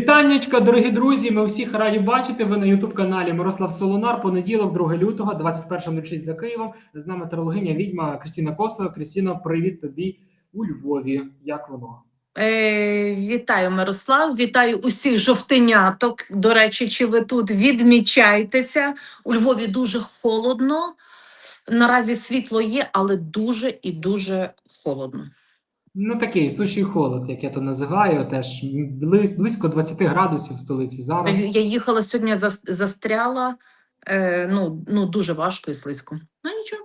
Вітаннячка, дорогі друзі! Ми всіх раді бачити. Ви на Ютуб каналі Мирослав Солонар. Понеділок, 2 лютого, 21.06 за Києвом. З нами тарологиня відьма Кристина Косова. Кристина, привіт тобі у Львові. Як воно? Е, вітаю, Мирослав, вітаю усіх жовтеняток. До речі, чи ви тут відмічаєтеся? У Львові дуже холодно. Наразі світло є, але дуже і дуже холодно. Ну такий сущий холод, як я то називаю. Теж близь, близько 20 градусів в столиці зараз. Я їхала сьогодні, зас- застряла. Е, ну, ну, дуже важко і слизько. Ну нічого.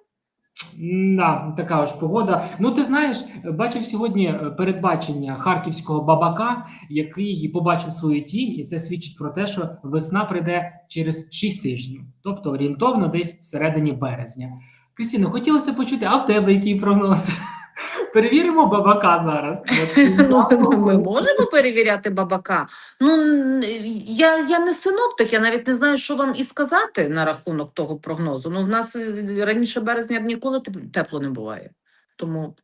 Да, така ж погода. Ну, ти знаєш, бачив сьогодні е, передбачення харківського бабака, який побачив свою тінь, і це свідчить про те, що весна прийде через 6 тижнів, тобто орієнтовно десь всередині березня. Крістіно, хотілося почути, а в тебе який прогноз? Перевіримо бабака зараз. Ну, ми можемо перевіряти бабака. Ну, я, я не синоптик, я навіть не знаю, що вам і сказати на рахунок того прогнозу. Ну, в нас е, раніше березня ніколи тепло не буває. Тому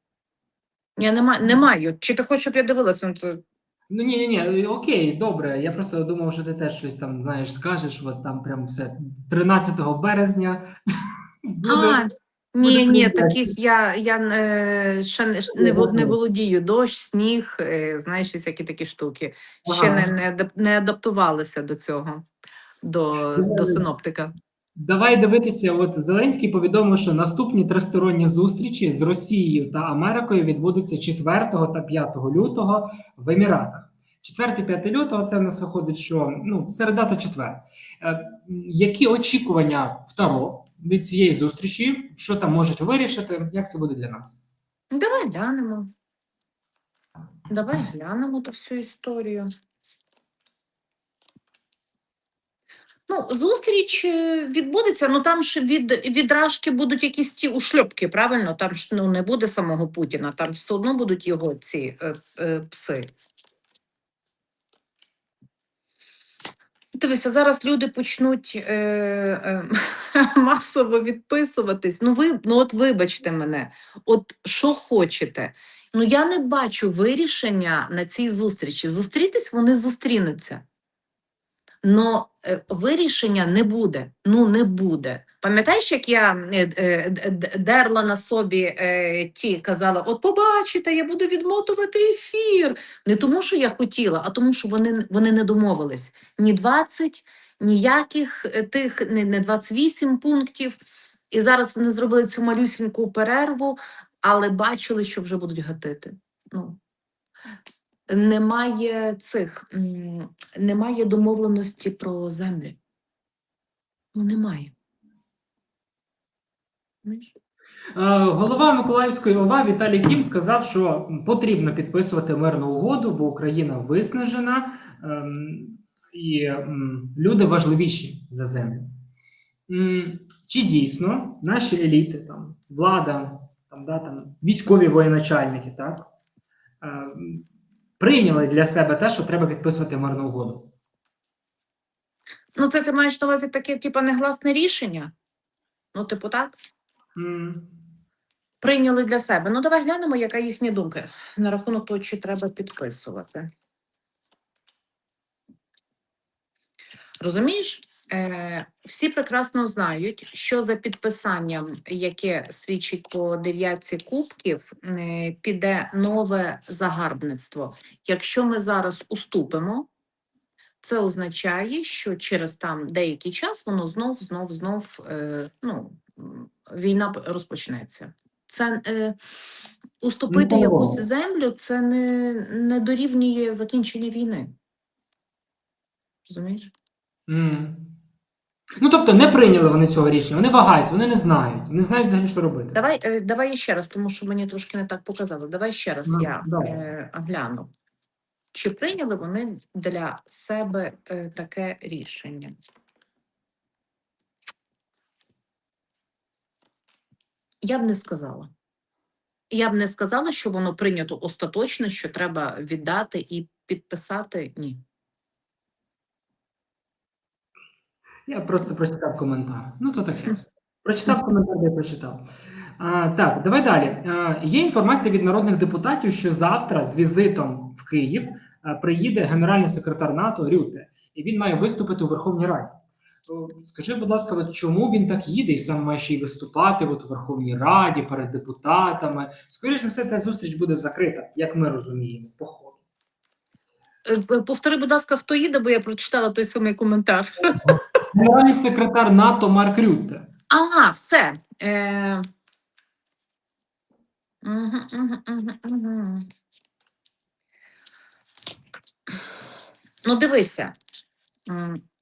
я не, ма- не маю. Чи ти хочеш, щоб я дивилася? Ну, це- Ну ні, ні, ні, окей, добре. Я просто думав, що ти теж щось там знаєш, скажеш, от там прям все 13 березня. буде. А, ні, ні, таких я, я е, ще не, не, вол- не володію. Дощ, сніг, е, знаєш, всякі такі штуки. Ще Ага. не, не, адап- не адаптувалися до цього, до, до синоптика. Давай дивитися. От Зеленський повідомив, що наступні тристоронні зустрічі з Росією та Америкою відбудуться 4 та 5 лютого в Еміратах. 4-5 лютого це в нас виходить, що ну середа та четвер. Е, м, які очікування в Таро від цієї зустрічі? Що там можуть вирішити? Як це буде для нас? Давай глянемо. Давай глянемо ту всю історію. Ну, зустріч е, відбудеться, ну там ж від відражки будуть якісь ті ушльопки, правильно? Там ж ну, не буде самого Путіна, там все одно будуть його ці е, е, пси. Дивися, зараз люди почнуть е, е, масово відписуватись. Ну, ви, ну от вибачте мене, от що хочете. Ну, я не бачу вирішення на цій зустрічі. Зустрітись вони зустрінуться. Но вирішення не буде. Ну, не буде. Пам'ятаєш, як я е, е, дерла на собі е, ті, казала: от побачите, я буду відмотувати ефір. Не тому, що я хотіла, а тому, що вони, вони не домовились. Ні 20, ніяких е, тих, не, не 28 пунктів. І зараз вони зробили цю малюсіньку перерву, але бачили, що вже будуть гатити. Ну, немає цих, немає домовленості про землі. Ну, немає. Е, Голова Миколаївської ОВА Віталій Кім сказав, що потрібно підписувати мирну угоду, бо Україна виснажена ем, і люди важливіші за землю. Чи дійсно наші еліти, там, влада, там, да, там, військові воєначальники, так, ем, прийняли для себе те, що треба підписувати мирну угоду? Ну, це ти маєш на увазі таке, типу, негласне рішення? Ну, типу, так? М, Прийняли для себе. Ну, давай глянемо, яка їхня думка на рахунок того, чи треба підписувати. Розумієш? Е, всі прекрасно знають, що за підписанням, яке свідчить по дев'ятці кубків, піде нове загарбництво. Якщо ми зараз уступимо, це означає, що через там деякий час воно знов, знов, знов е, ну, війна розпочнеться. Це е, уступити Ну, якусь землю, це не, не дорівнює закінчення війни. Розумієш? м. Ну, тобто, не прийняли вони цього рішення, вони вагаються, вони не знають, не знають взагалі, що робити. Давай, е, давай ще раз, тому що мені трошки не так показали. Давай ще раз Ну, я давай. е, гляну. Чи прийняли вони для себе е, таке рішення? Я б не сказала. Я б не сказала, що воно прийнято остаточно, що треба віддати і підписати. Ні. Я просто прочитав коментар. Ну, то таке. Прочитав коментар, де прочитав. А, так, давай далі. А, є інформація від народних депутатів, що завтра з візитом в Київ приїде генеральний секретар НАТО Рюте, і він має виступити у Верховній Раді. Скажи, будь ласка, от чому він так їде і сам має ще й виступати от у Верховній Раді перед депутатами? Скоріше за все, ця зустріч буде закрита, як ми розуміємо, по ходу. Е, Повтори, будь ласка, хто їде, бо я прочитала той самий коментар. Генеральний секретар НАТО Марк Рютте. Ага, все. Е... Ну, дивися.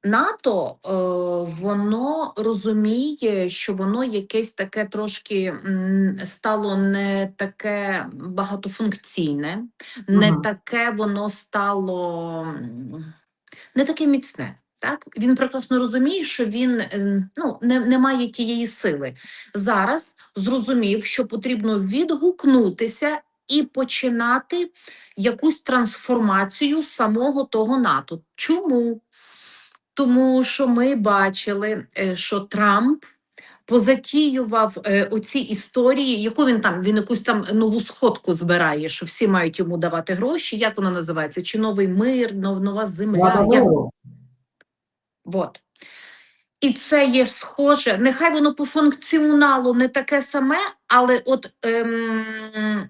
НАТО е, воно розуміє, що воно якесь таке трошки стало не таке багатофункційне, не таке воно стало не таке міцне. Так, він прекрасно розуміє, що він е, ну, не, не має тієї сили. Зараз зрозумів, що потрібно відгукнутися і починати якусь трансформацію самого того НАТО. Чому? Тому що ми бачили, е, що Трамп позатіював е, оці історії, яку він там, він якусь там нову сходку збирає, що всі мають йому давати гроші. Як вона називається? Чи новий мир, нов- нова земля? Як Вот. І це є схоже, нехай воно по функціоналу не таке саме, але от ем,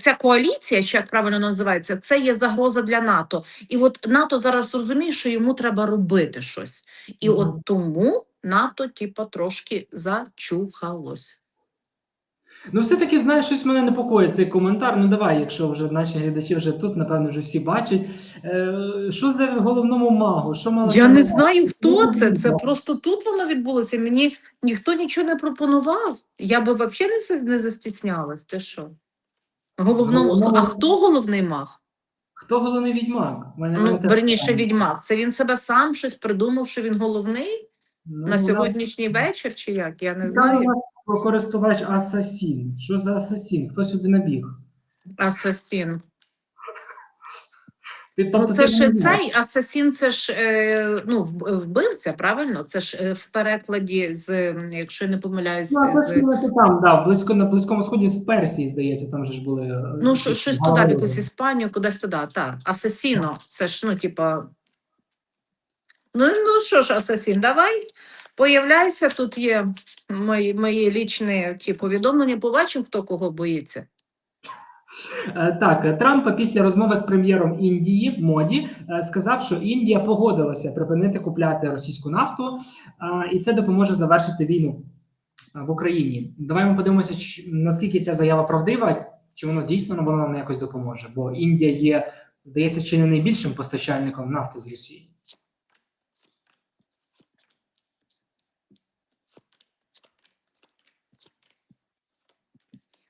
ця коаліція, чи як правильно називається, це є загроза для НАТО. І от НАТО зараз розуміє, що йому треба робити щось. І Мгм. от тому НАТО, типа, трошки зачухалось. Ну, все-таки, знаєш, щось мене непокоїть цей коментар. Ну давай, якщо вже наші глядачі вже тут, напевно, вже всі бачать. Е, що за головному магу? Що мала Я не знаю, хто Ну, це. Це просто тут воно відбулося. Мені ніхто нічого не пропонував. Я би взагалі не, не застіснялась. Ти що? Головному... Головному- А хто головний маг? Хто головний відьмак? Мене Ну, верніше, відьмак. Це він себе сам щось придумав, що він головний Ну, на сьогоднішній вечір, чи як? Я не знаю. у нас Користувач Асасін. Що за Асасін? Хто сюди набіг? Асасін. Ти, Ну, тобто, це ж цей асасін, це ж е, ну, вбивця, правильно? Це ж е, в перекладі з, якщо я не помиляюсь, Ну, з там, да, близько, на Близькому Сході в Персії, здається, там же ж були. е, Ну, щось туди, в якусь Іспанію, кудись туди, так. Асасіно, це ж, ну, типа. Ну, ну що ж, Асасін, давай. Появляйся, тут є мої, мої лічні ті повідомлення, побачимо, хто кого боїться. Е, Так, е, Трамп після розмови з прем'єром Індії Моді е, сказав, що Індія погодилася припинити купляти російську нафту, і це допоможе завершити війну в Україні. Давай ми подивимося, наскільки ця заява правдива, чи воно дійсно воно нам якось допоможе. Бо Індія є, здається, чи не найбільшим постачальником нафти з Росії.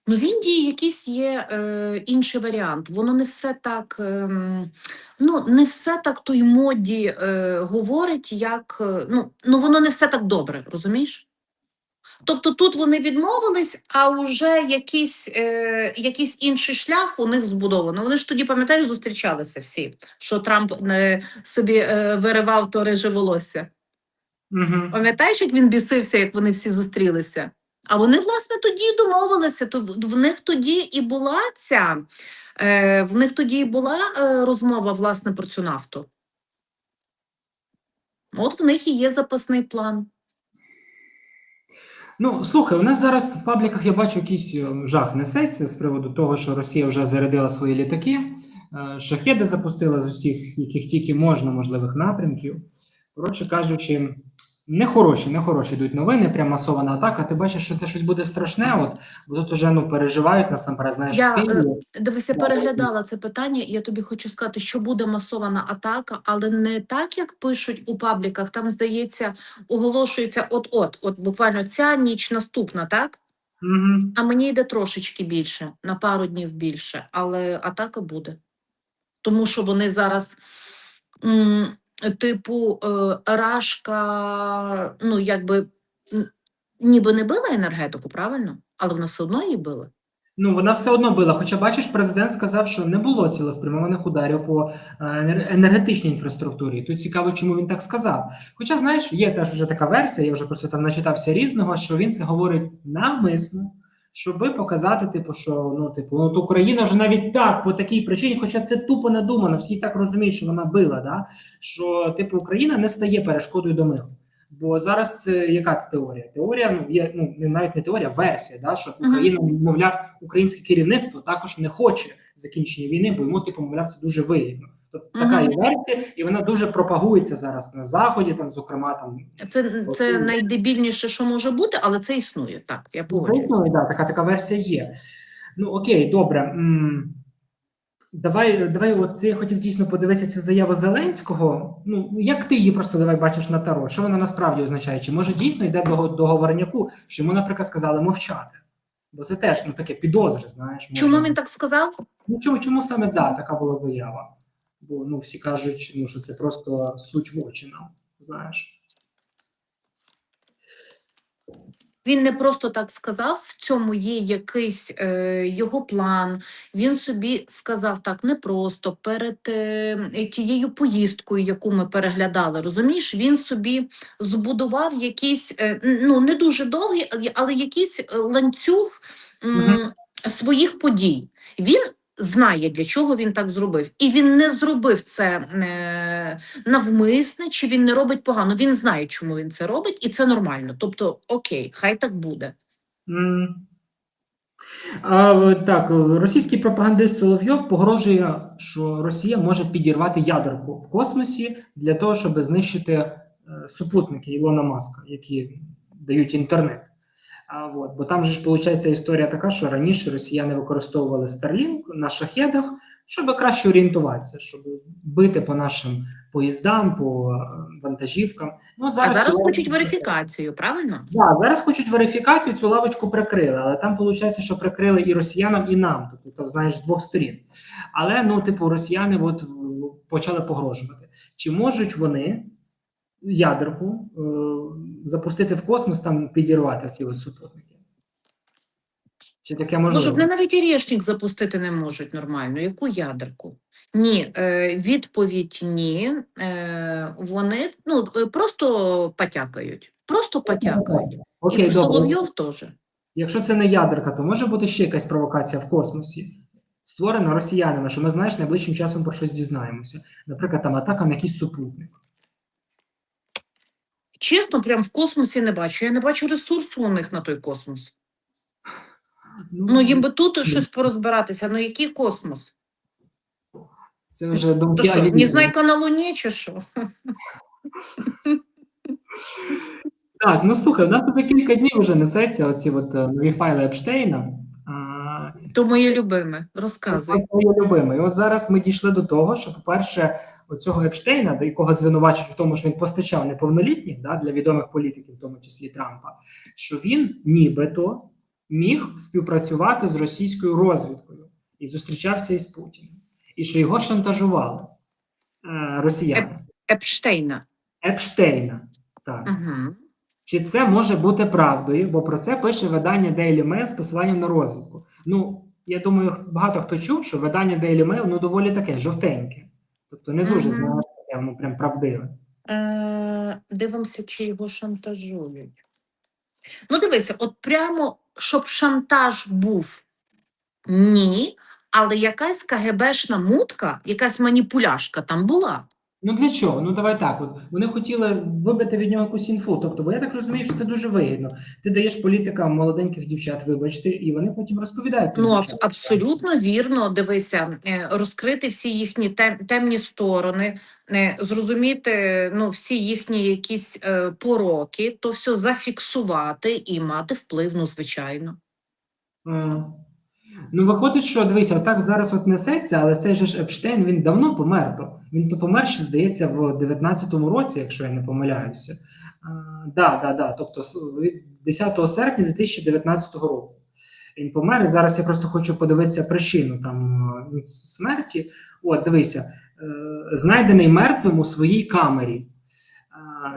Ну, в Індії якийсь є е, інший варіант. Воно не все так, ем, ну, не все так той моді е, говорить, як. е, Ну, ну, воно не все так добре, розумієш? Тобто тут вони відмовились, а вже якийсь, е, якийсь інший шлях у них збудовано. Вони ж тоді, пам'ятаєш, зустрічалися всі, що Трамп е, собі е, виривав то реже волосся. Угу. Пам'ятаєш, як він бісився, як вони всі зустрілися? А вони, власне, тоді домовилися. То в них тоді і була ця, е, в них тоді і була е, розмова, власне, про цю нафту. От в них і є запасний план. Ну, слухай, у нас зараз в пабліках я бачу якийсь е, жах несеться з приводу того, що Росія вже зарядила свої літаки, е, шахеди запустила з усіх, яких тільки можна, можливих напрямків. Коротше кажучи, нехороші, нехороші йдуть новини, прям масована атака. Ти бачиш, що це щось буде страшне. От бо тут уже ну переживають насамперед. Знаєш, Я, Києві. Дивися, переглядала це питання, і я тобі хочу сказати, що буде масована атака, але не так, як пишуть у пабліках. Там, здається, оголошується от-от, от буквально ця ніч наступна, так? Угу. А мені йде трошечки більше, на пару днів більше, але атака буде. Тому що вони зараз, м, типу, е, Рашка, ну, якби ніби не била енергетику, правильно? Але вона все одно її била. Ну, вона все одно била. Хоча, бачиш, президент сказав, що не було цілеспрямованих ударів по е, енергетичній інфраструктурі. Тут цікаво, чому він так сказав. Хоча, знаєш, є теж вже така версія, я вже просто там начитався різного, що він це говорить навмисно, щоби показати, типу, що ну, типу, от Україна вже навіть так по такій причині, хоча це тупо надумано, всі так розуміють, що вона била, да? що типу Україна не стає перешкодою до миру. Бо зараз е, яка це теорія? Теорія ну є ну не- навіть не теорія, версія, да, що. Україна, мовляв, українське керівництво також не хоче закінчення війни, бо йому типу, мовляв, це дуже вигідно. Тобто така є версія, і вона дуже пропагується зараз на заході, там, зокрема, там Це, це найдебільніше, що може бути, але це існує. Так, я Ну, погоджуюсь. ну, да, така, така версія є. Ну окей, добре. Давай, давай, от це я хотів дійсно подивитися цю заяву Зеленського. Ну, як ти її просто давай бачиш на таро? Що вона насправді означає? Чи може дійсно йде до договорняку, що йому, наприклад, сказали мовчати? Бо це теж ну таке підозри, знаєш. Чому він так сказав? Ну чому, чому саме да, така була заява? Бо ну всі кажуть, ну що це просто суть в очі нам, знаєш. Він не просто так сказав, в цьому є якийсь е, його план. Він собі сказав так не просто перед е, тією поїздкою, яку ми переглядали. Розумієш, він собі збудував якийсь е, ну не дуже довгий, але- якийсь е, ланцюг м, Мгм. своїх подій. Він знає, для чого він так зробив, і він не зробив це е, навмисне, чи він не робить погано. Він знає, чому він це робить, і це нормально. Тобто, окей, хай так буде. М. А, так, російський пропагандист Соловйов погрожує, що Росія може підірвати ядерку в космосі для того, щоб знищити е, супутники Ілона Маска, які дають інтернет. А, от, бо там же ж виходить історія така, що раніше росіяни використовували Starlink на шахедах, щоб краще орієнтуватися, щоб бити по нашим поїздам, по е, вантажівкам. Ну, от А зараз хочуть верифікацію, правильно? Да, зараз хочуть верифікацію, цю лавочку прикрили, але там виходить, що прикрили і росіянам, і нам, тобто то, знаєш, з двох сторін. Але ну, типу, росіяни от почали погрожувати. Чи можуть вони ядерку е, запустити в космос, там підірвати ці от супутники? Чи таке можливо? вони навіть рішник запустити не можуть нормально. Яку ядерку? Ні, е, відповідь ні. Е, вони ну, просто потякають. Просто потякають. Окей, І. Соловйов теж. Якщо це не ядерка, то може бути ще якась провокація в космосі, створена росіянами, що ми знаєш, найближчим часом про щось дізнаємося. Наприклад, там атака на якийсь супутник. Чесно, прям в космосі не бачу. Я не бачу ресурсу у них на той космос. Ну, їм би тут щось порозбиратися. Ну, який космос? Це вже То думки що, Аліни. Незнайка на Луні чи що? Так, ну слухай, у нас тут кілька днів вже несеться оці от е, нові файли Епштейна. То моє любиме. Розказуй. Це моє любиме. І от зараз ми дійшли до того, що, по-перше, оцього Епштейна, до якого звинувачують в тому, що він постачав неповнолітніх да, для відомих політиків, в тому числі Трампа, що він нібито міг співпрацювати з російською розвідкою і зустрічався із Путіним, і що його шантажували е, росіяни. Епштейна. Епштейна. Так. Угу. Чи це може бути правдою? Бо про це пише видання Daily Mail з посиланням на розвідку. Ну, я думаю, багато хто чув, що видання Daily Mail ну доволі таке жовтеньке. Тобто не дуже знаєш, таке воно прям правдиве. Е, дивимося, чи його шантажують. Ну, дивися, от прямо, щоб шантаж був ні, але якась КГБшна мутка, якась маніпуляшка там була. Ну для чого? Ну давай так. От вони хотіли вибити від нього якусь інфу. Тобто, бо я так розумію, що це дуже вигідно. Ти даєш політикам молоденьких дівчат, вибачте, і вони потім розповідають. Ну, дівчатам. абсолютно вірно. Дивися, е, розкрити всі їхні тем- темні сторони, е, зрозуміти ну, всі їхні якісь е, пороки, то все зафіксувати і мати вплив, ну, звичайно. Ну, виходить, що дивися, отак зараз от несеться, але цей же ж Епштейн він давно помер. То. Він то помер ще, здається, в 19-му році, якщо я не помиляюся. А, да, да. Тобто 10 серпня 2019 року. Він помер. І зараз я просто хочу подивитися причину там ну, смерті. От, дивися, е, знайдений мертвим у своїй камері.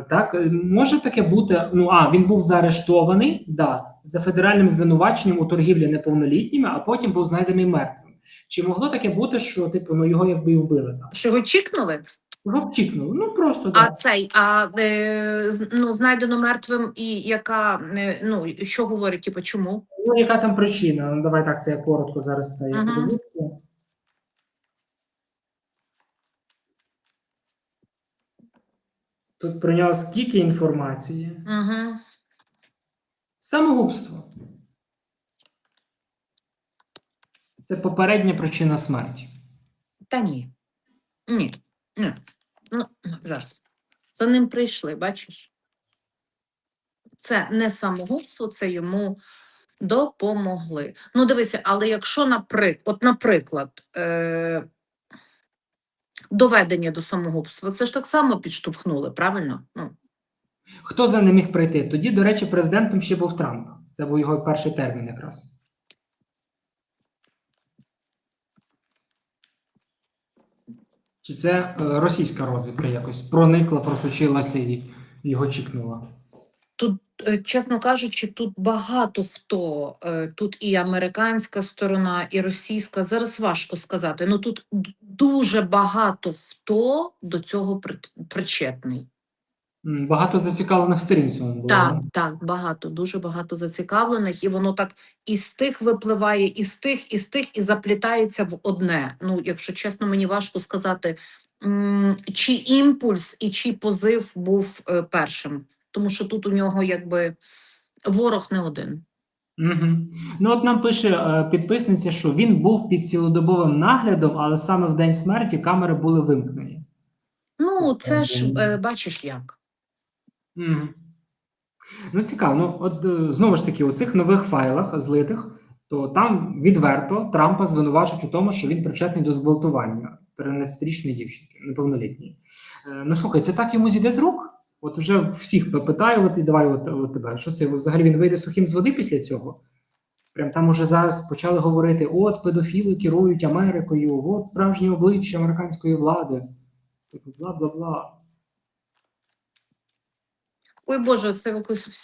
Так, може таке бути. Ну, а він був заарештований, да, за федеральним звинуваченням у торгівлі неповнолітніми, а потім був знайдений мертвим. Чи могло таке бути, що типу ну його якби і вбили? Що його чікнули? Його чікнули. Ну просто А цей, а е, ну, знайдено мертвим, і яка, е, ну, що говорить, типу, чому? Ну, яка там причина? Ну, давай так, це я коротко зараз. Ага. подивлюся. Тут про нього скільки інформації. Угу. Самогубство. Це попередня причина смерті. Та ні. Ні. Ні. Ну, зараз. За ним прийшли, бачиш? Це не самогубство, це йому допомогли. Ну, дивися, але якщо, наприклад, от, наприклад, е- доведення до самогубства, це ж так само підштовхнули, правильно? Ну, Хто за ним міг прийти? Тоді, до речі, президентом ще був Трамп. Це був його перший термін якраз. Чи це е, російська розвідка якось проникла, просочилася і його чікнула? Тут, е, чесно кажучи, тут багато хто, е, тут і американська сторона, і російська, зараз важко сказати. Ну тут дуже багато хто до цього причетний. Багато зацікавлених сторін цьому було. Так, так, багато, дуже багато зацікавлених, і воно так із тих випливає, із тих, із тих, і заплітається в одне. Ну, якщо чесно, мені важко сказати, чий імпульс і чий позив був е, першим. Тому що тут у нього якби ворог не один. Угу. Ну, от нам пише е, підписниця, що він був під цілодобовим наглядом, але саме в день смерті камери були вимкнені. Ну, Це це ж е, бачиш як. Угу. Ну, цікаво. Ну, от е, знову ж таки, у цих нових файлах злитих, то там відверто Трампа звинувачують у тому, що він причетний до зґвалтування 13-річної дівчинки, неповнолітньої. Е, ну, слухай, це так йому зійде з рук? От вже всіх пи- питаю, от і давай от, от тебе. Що це взагалі він вийде сухим з води після цього? Прям там уже зараз почали говорити: от педофіли керують Америкою, от справжнє обличчя американської влади. Бла бла бла. Ой Боже, це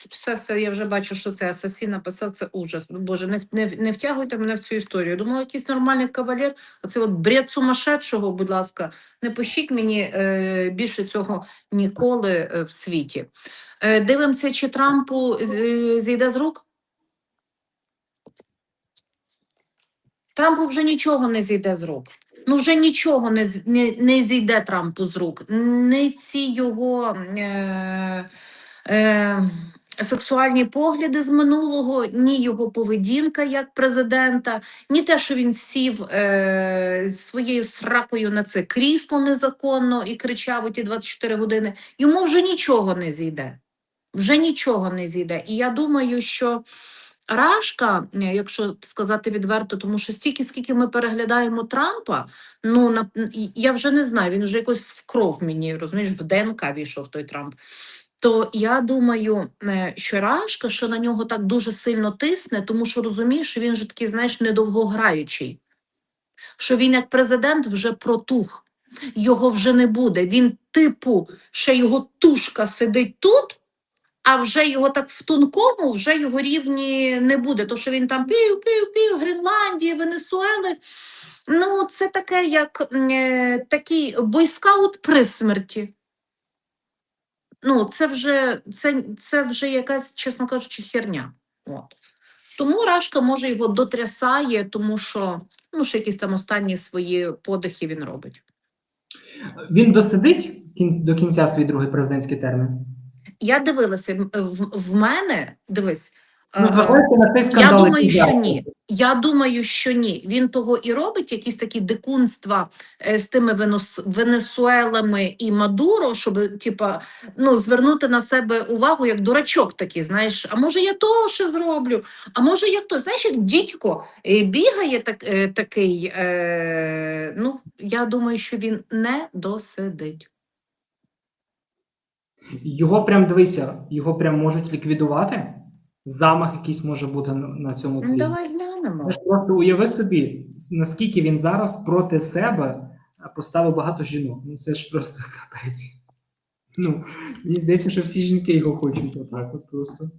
все, все, я вже бачу, що це асасін написав, це ужас. Боже, не, не, не втягуйте мене в цю історію. Я Думала, якийсь нормальний кавалер, а це от бред сумасшедшого, будь ласка, не пишіть мені е, більше цього ніколи е, в світі. Е, дивимося, чи Трампу е, зійде з рук? Трампу вже нічого не зійде з рук. Ну, вже нічого не, не, не зійде Трампу з рук. Не ці його е, е, сексуальні погляди з минулого, ні його поведінка як президента, ні те, що він сів е, своєю сракою на це крісло незаконно і кричав у ті 24 години. Йому вже нічого не зійде. Вже нічого не зійде. І я думаю, що Рашка, якщо сказати відверто, тому що стільки, скільки ми переглядаємо Трампа, ну на я вже не знаю, він вже якось в кров мені розумієш, в ДНК війшов той Трамп. То я думаю, е, що Рашка, що на нього так дуже сильно тисне, тому що розуміє, що він же такий, знаєш, недовгограючий, що він як президент вже протух, його вже не буде. Він, типу, ще його тушка сидить тут, а вже його так в тонкому, вже його рівні не буде. То, що він там пів-пів-пів, Гренландії, Венесуели. Ну, це таке, як е, такий бойскаут при смерті. Ну, це вже, це, це вже якась, чесно кажучи, херня. От. Тому Рашка може його дотрясає, тому що, ну, ще якісь там останні свої подихи він робить. Він досидить до кінця свій другий президентський термін. Я дивилася, в, в мене, дивись, Ну, е, на цей Я думаю, що ні. Я думаю, що ні. Він того і робить, якісь такі дикунства е, з тими Венесуелами і Мадуро, щоб типа, ну, звернути на себе увагу як дурачок такий, знаєш, а може я то ще зроблю, а може я то, знаєш, як дідько е, бігає так, такий, е, ну, я думаю, що він не досидить. Його прям дивися, його прям можуть ліквідувати. Замах якийсь може бути на, цьому Ну, тлі. давай глянемо. Ж просто уяви собі, наскільки він зараз проти себе поставив багато жінок. Ну це ж просто капець. Ну, мені здається, що всі жінки його хочуть отак, от просто.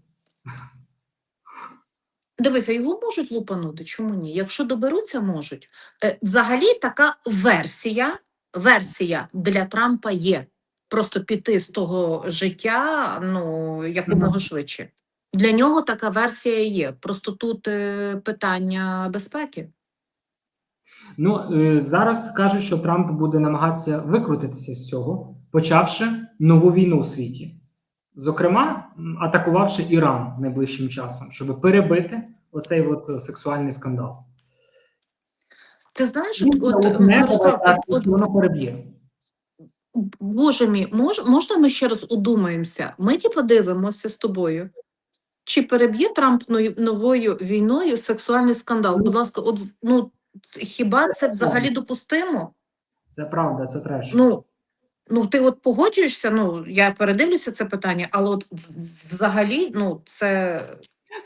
Дивися, його можуть лупанути, чому ні? Якщо доберуться, можуть. Е, взагалі така версія, версія для Трампа є. Просто піти з того життя ну, якомога Мгм. швидше. Для нього така версія є. Просто тут е, питання безпеки. Ну е, зараз кажуть, що Трамп буде намагатися викрутитися з цього, почавши нову війну у світі, зокрема, атакувавши Іран найближчим часом, щоб перебити оцей от е, сексуальний скандал. Ти знаєш, Ну, от, от, от не Мирослав, так, от, от, воно переб'є. Боже мій, мож, можна ми ще раз удумаємося? Ми ті подивимося з тобою. Чи переб'є Трамп новою війною сексуальний скандал? Будь ласка, от ну хіба це взагалі допустимо? Це правда, це треш. Ну, ну ти от погоджуєшся? Ну я передивлюся це питання, але от взагалі, ну це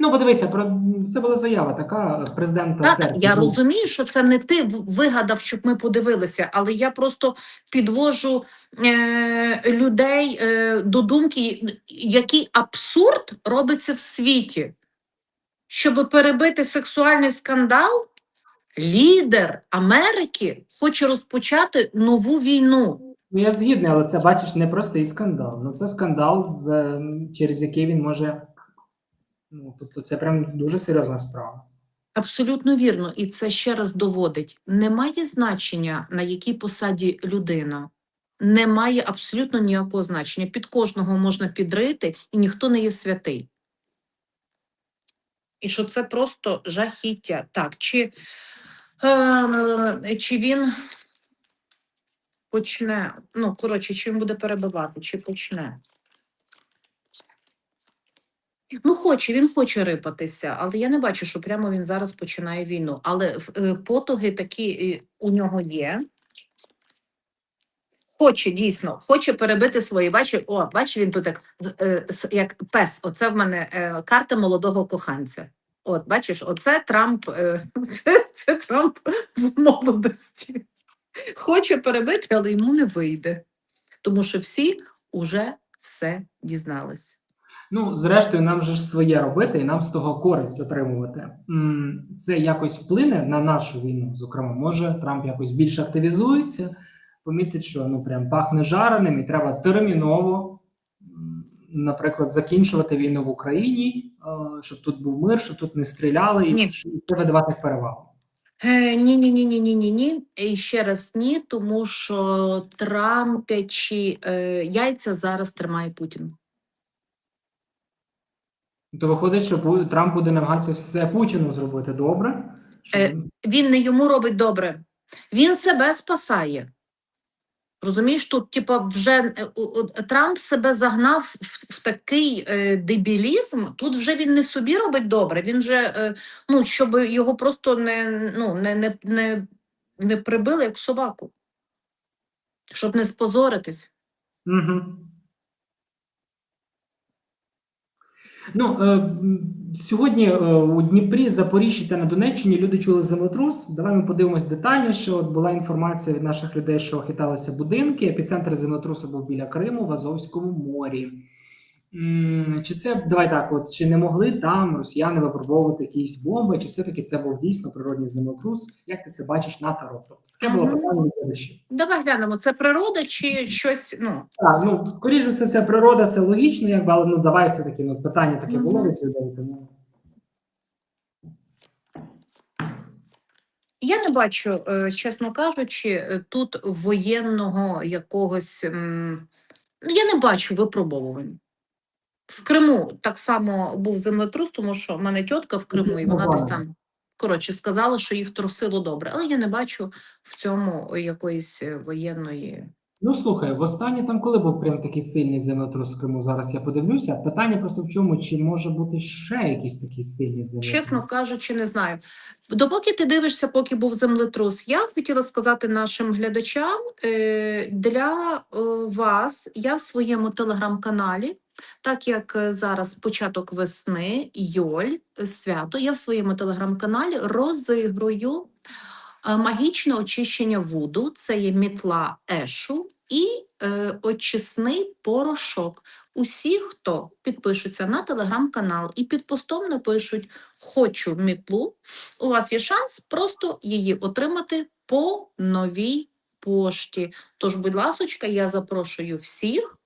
Ну, подивися, про це була заява така президента так, Сербії. я розумію, що це не ти вигадав, щоб ми подивилися, але я просто підвожу е, людей е, до думки, який абсурд робиться в світі. Щоб перебити сексуальний скандал, лідер Америки хоче розпочати нову війну. Ну, я згідний, але це бачиш не простий скандал. Ну, це скандал, з, через який він може. Ну, тобто, це прям дуже серйозна справа. Абсолютно вірно, і це ще раз доводить: немає значення, на якій посаді людина. Немає абсолютно ніякого значення. Під кожного можна підрити, і ніхто не є святий. І що це просто жахіття. Так, чи, е, чи він почне, ну, коротше, чи він буде перебивати, чи почне. Ну, хоче, він хоче рипатися, але я не бачу, що прямо він зараз починає війну. Але е, потуги такі е, у нього є. Хоче дійсно, хоче перебити свої. Бачиш, о, бачиш, він тут як, е, як пес. Оце в мене карта молодого коханця. От, бачиш, оце Трамп, це, це Трамп в молодості. Хоче перебити, але йому не вийде. Тому що всі уже все дізнались. Ну, зрештою, нам же ж своє робити, і нам з того користь отримувати. Це якось вплине на нашу війну. Зокрема, може Трамп якось більше активізується, помітить, що ну прям пахне жареним, і треба терміново, наприклад, закінчувати війну в Україні, щоб тут був мир, щоб тут не стріляли, і Ні. це, видавати перевагу. Е, ні, ні, ні, ні, ні, ні, ні. І ще раз ні, тому що трампячі е, яйця зараз тримає Путін. То виходить, що Трамп буде намагатися все Путіну зробити добре. Щоб... Е, Він не йому робить добре. Він себе спасає. Розумієш, тут, типа, вже е, Трамп себе загнав в, в такий е, дебілізм. Тут вже він не собі робить добре. Він же, е, ну, щоб його просто не, ну, не, не, не, не прибили як собаку, щоб не спозоритись. Угу. Ну, е, сьогодні е, у Дніпрі, Запоріжжі та на Донеччині люди чули землетрус. Давай ми подивимось детальніше. От була інформація від наших людей, що хиталися будинки. Епіцентр землетрусу був біля Криму в Азовському морі. Чи це давай так, от чи не могли там росіяни випробовувати якісь бомби, чи все-таки це був дійсно природній землетрус? Як ти це бачиш на таро? Таке було питання глядачів. Давай глянемо, це природа чи щось, ну, Так, ну скоріше все, це природа, це логічно, якби, але ну давай все-таки ну, питання таке було від людей. Тому Я не бачу, е, чесно кажучи, е, тут воєнного якогось. Ну, я не бачу випробовувань. В Криму так само був землетрус, тому що в мене тітка в Криму, і вона десь там коротше сказала, що їх трусило добре. Але я не бачу в цьому якоїсь е, воєнної. Ну слухай, востаннє там коли був прям такий сильний землетрус в Криму, зараз я подивлюся. Питання просто в чому, чи може бути ще якийсь такий сильний землетрус? Чесно кажучи, не знаю. Допоки ти дивишся, поки був землетрус, я хотіла сказати нашим глядачам е, для е, вас я в своєму телеграм-каналі, так як е, зараз початок весни, Йоль, свято, я в своєму телеграм-каналі розігрую магічне очищення вуду. Це є мітла ешу і е, очисний порошок. Усі, хто підпишуться на телеграм-канал і під постом напишуть Хочу мітлу, у вас є шанс просто її отримати по новій пошті. Тож, будь ласочка, я запрошую всіх.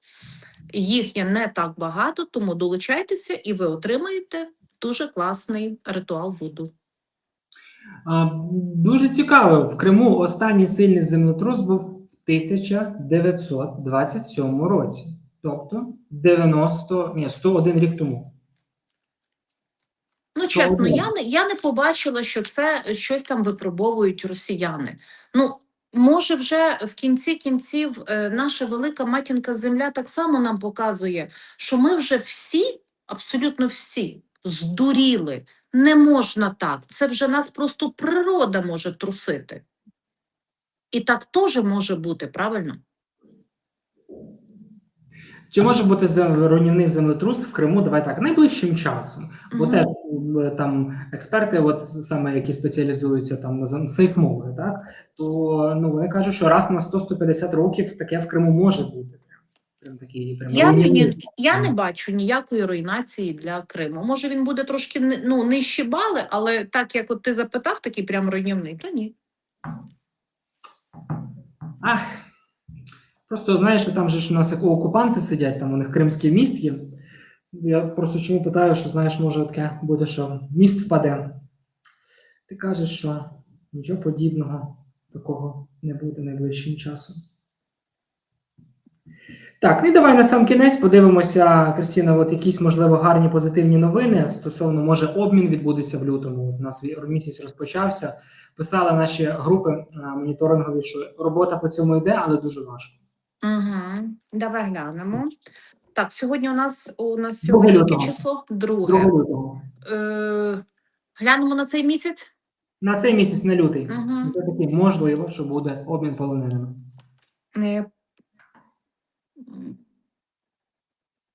Їх є не так багато, тому долучайтеся і ви отримаєте дуже класний ритуал Вуду. Дуже цікаво. В Криму останній сильний землетрус був в 1927 році, тобто 90, ні, 101 рік тому. Ну, чесно, я не, я не побачила, що це щось там випробовують росіяни. Ну, може, вже в кінці кінців е, наша велика матінка земля так само нам показує, що ми вже всі, абсолютно всі, здуріли. Не можна так. Це вже нас просто природа може трусити. І так теж може бути, правильно? Чи може бути руйнівний землетрус в Криму? Давай так, найближчим часом. Бо Мгм. теж е, там експерти, от саме які спеціалізуються там на сейсмологи, так то ну вони кажуть, що раз на 100-150 років таке в Криму може бути. Прям, прям прям Я, руйнівний. я не бачу ніякої руйнації для Криму. Може, він буде трошки ну, нижчі бали, але так як от ти запитав, такий прям руйнівний, то ні. Ах, просто знаєш, що там же ж у нас окупанти сидять, там у них кримський міст є. Я просто чому питаю, що знаєш, може таке буде, що міст впаде. Ти кажеш, що нічого подібного такого не буде найближчим часом. Так, ну і давай на сам кінець подивимося, Кристина, от якісь, можливо, гарні позитивні новини стосовно, може, обмін відбудеться в лютому. У нас місяць розпочався. Писали наші групи е, моніторингові, що робота по цьому йде, але дуже важко. Угу. Давай глянемо. Так, сьогодні у нас у нас Друге сьогодні яке число? Друге. 2 лютого. Е, глянемо на цей місяць. На цей місяць, на лютий. Мгм. Це таки можливо, що буде обмін полоненими. Е, м,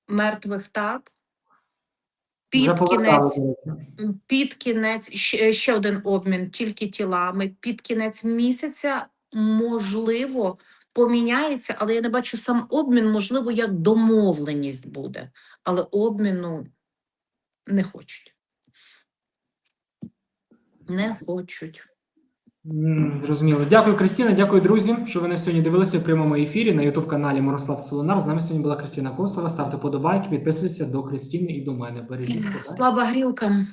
мертвих так. Під кінець під кінець ще, ще один обмін тільки тілами. Під кінець місяця можливо поміняється, але я не бачу сам обмін, можливо, як домовленість буде, але обміну не хочуть. Не хочуть. Зрозуміло. Дякую, Кристина. Дякую, друзі, що ви нас сьогодні дивилися в прямому ефірі на youtube каналі Мирослав Солонар. З нами сьогодні була Кристина Косова. Ставте подобайки, підписуйтеся до Кристини і до мене. Бережіть себе. Слава грілкам!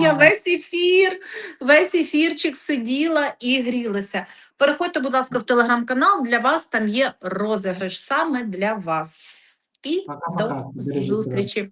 Я весь ефір, весь ефірчик сиділа і грілася. Переходьте, будь ласка, в телеграм-канал. Для вас там є розіграш саме для вас. І Пока-пока. до зустрічі.